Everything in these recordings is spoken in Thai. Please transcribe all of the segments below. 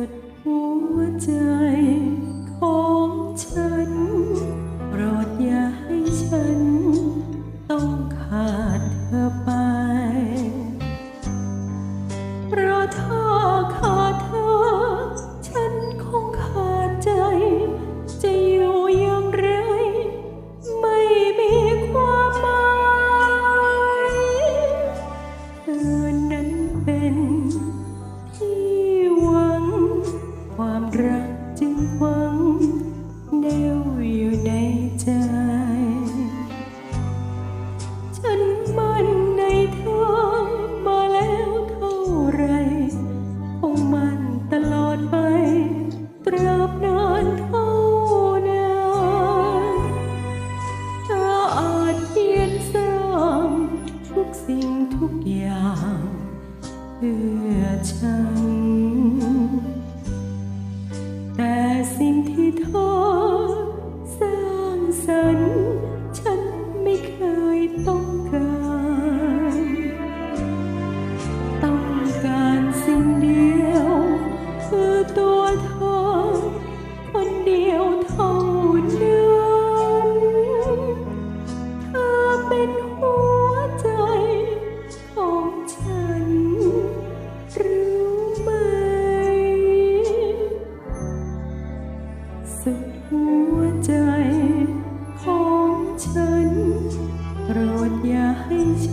ุดหัวใจของฉัน สิ่งทุกอย่างเพื่อฉัน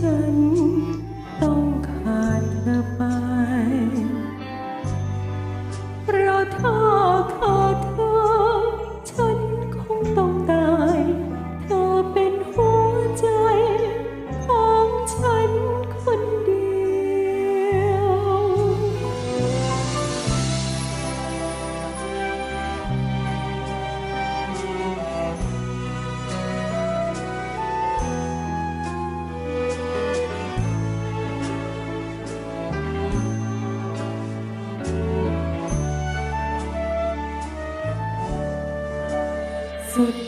ฉัน สุด